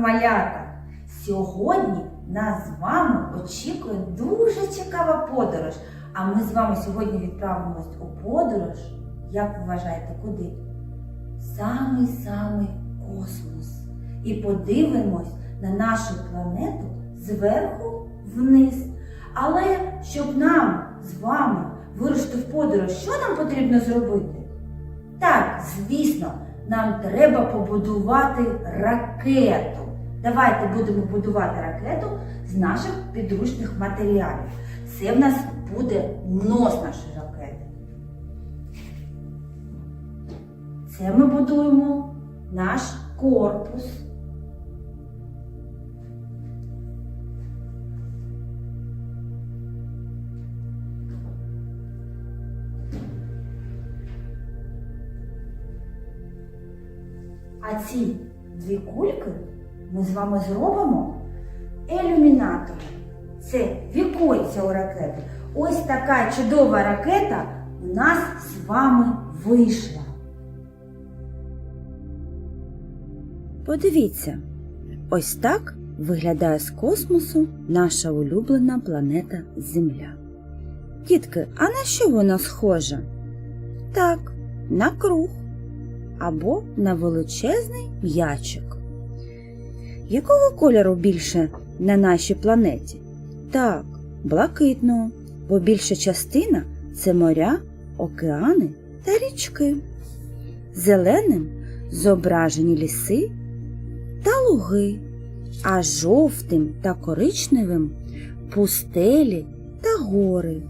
малята! Сьогодні нас з вами очікує дуже цікава подорож. А ми з вами сьогодні відправимось у подорож. Як ви вважаєте, куди? Самий-самий космос. І подивимось на нашу планету зверху вниз. Але щоб нам з вами вирушити в подорож, що нам потрібно зробити? Так, звісно, нам треба побудувати ракету. Давайте будемо будувати ракету з наших підручних матеріалів. Це в нас буде нос нашої ракети. Це ми будуємо наш корпус. А ці дві кульки ми з вами зробимо ілюмінатором. Це віконця у ракети. Ось така чудова ракета у нас з вами вийшла. Подивіться, ось так виглядає з космосу наша улюблена планета Земля. Дітки, а на що вона схожа? Так, на круг або на величезний м'ячик. Якого кольору більше на нашій планеті? Так, блакитного, бо більша частина це моря, океани та річки. Зеленим зображені ліси та луги, а жовтим та коричневим пустелі та гори.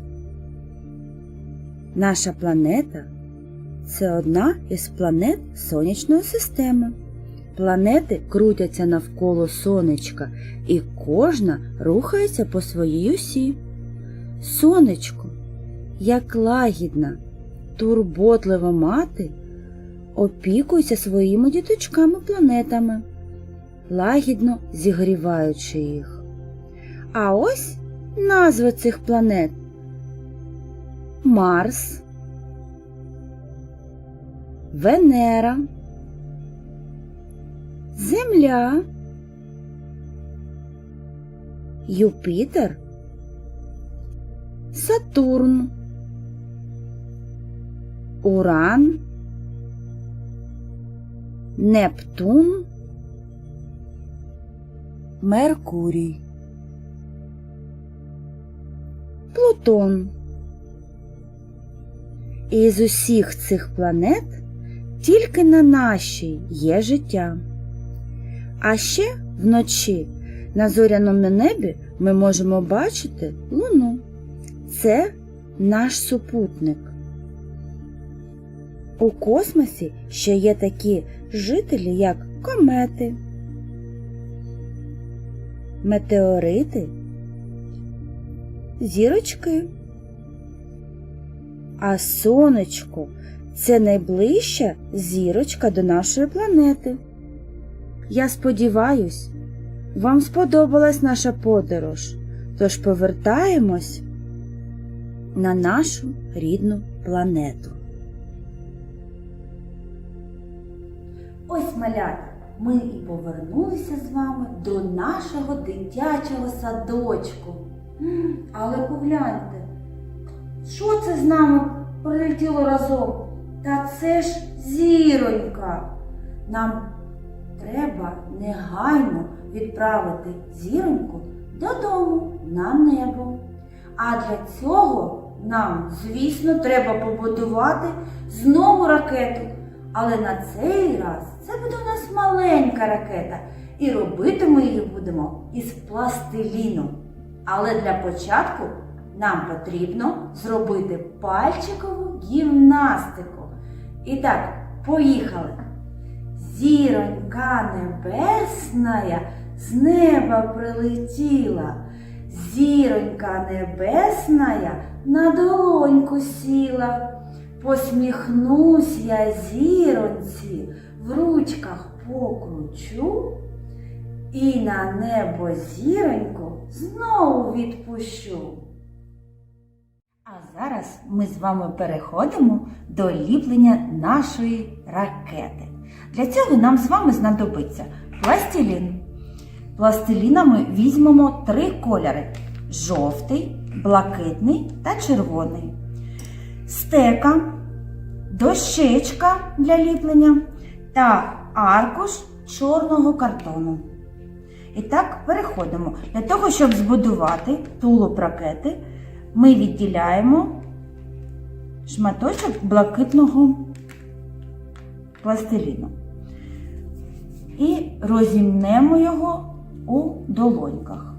Наша планета це одна із планет Сонячної системи. Планети крутяться навколо сонечка, і кожна рухається по своїй осі. Сонечко, як лагідна, турботлива мати, опікується своїми діточками-планетами, лагідно зігріваючи їх. А ось назви цих планет Марс, Венера, Земля, Юпітер, Сатурн, Уран, Нептун, Меркурій, Плутон. І з усіх цих планет тільки на нашій є життя. А ще вночі на зоряному небі ми можемо бачити Луну. Це наш супутник. У космосі ще є такі жителі, як комети, метеорити, зірочки. А сонечко це найближча зірочка до нашої планети. Я сподіваюсь, вам сподобалась наша подорож, тож повертаємось на нашу рідну планету. Ось малята, ми і повернулися з вами до нашого дитячого садочку. Але погляньте, що це з нами прилетіло разом? Та це ж зіронька. Нам треба негайно відправити зіроньку додому на небо. А для цього нам, звісно, треба побудувати знову ракету. Але на цей раз це буде у нас маленька ракета. І робити ми її будемо із пластиліну. Але для початку нам потрібно зробити пальчикову гімнастику. І так, поїхали. Зіронька небесная з неба прилетіла. Зіронька небесная на долоньку сіла. Посміхнусь я зіронці, в ручках покручу і на небо зіроньку знову відпущу. А зараз ми з вами переходимо до ліплення нашої ракети. Для цього нам з вами знадобиться пластилін, пластиліна ми візьмемо три кольори: жовтий, блакитний та червоний. Стека, дощечка для ліплення та аркуш чорного картону. І так, переходимо. Для того, щоб збудувати тулуб ракети, ми відділяємо шматочок блакитного пластиліну і розімнемо його у долоньках.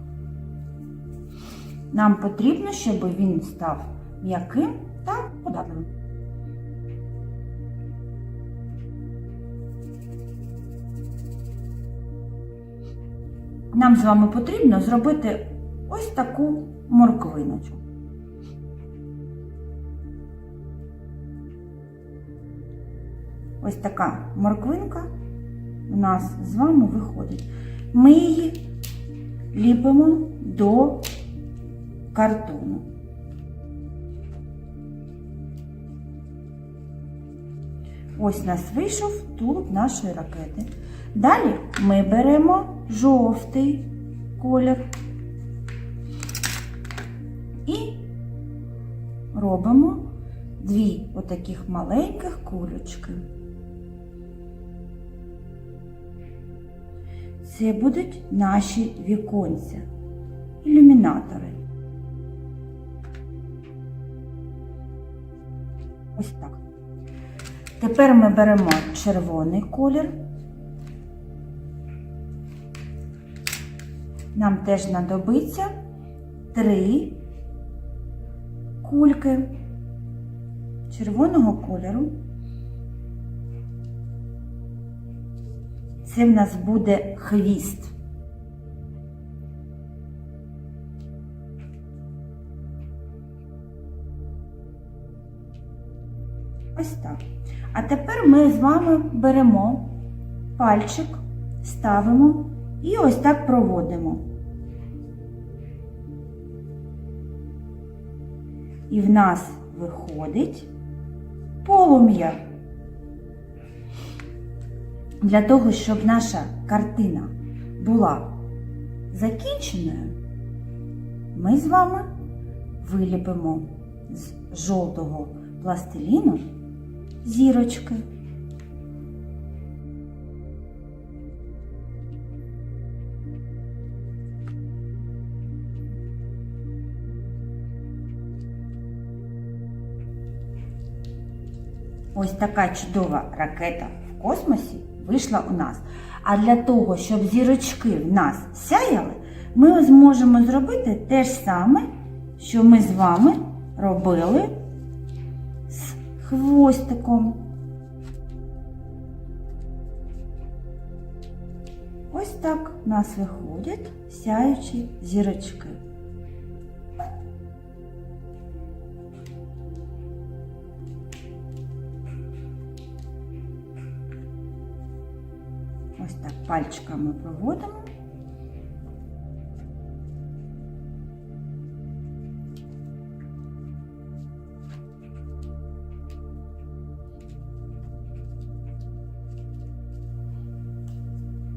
Нам потрібно, щоб він став м'яким та податливим. Нам з вами потрібно зробити ось таку морквиночку. Ось така морквинка у нас з вами виходить. Ми її ліпимо до картону. Ось у нас вийшов тулуб нашої ракети. Далі ми беремо жовтий колір і робимо дві отаких маленьких кулечки. Це будуть наші віконця, ілюмінатори. Ось так. Тепер ми беремо червоний колір. Нам теж знадобиться три кульки червоного кольору. Це в нас буде хвіст. Ось так. А тепер ми з вами беремо пальчик, ставимо і ось так проводимо. І в нас виходить полум'я. Для того, щоб наша картина була закінченою, ми з вами виліпимо з жовтого пластиліну зірочки. Ось така чудова ракета в космосі вийшла у нас. А для того, щоб зірочки в нас сяяли, ми зможемо зробити те ж саме, що ми з вами робили з хвостиком. Ось так у нас виходять сяючі зірочки. Пальчиками проводимо.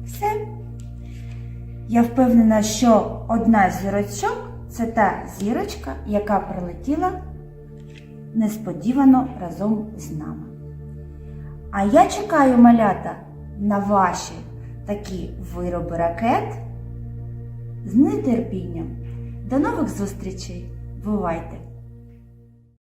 Все. Я впевнена, що одна з зірочок це та зірочка, яка прилетіла несподівано разом з нами. А я чекаю малята на ваші такі вироби ракет з нетерпінням. До нових зустрічей! Бувайте!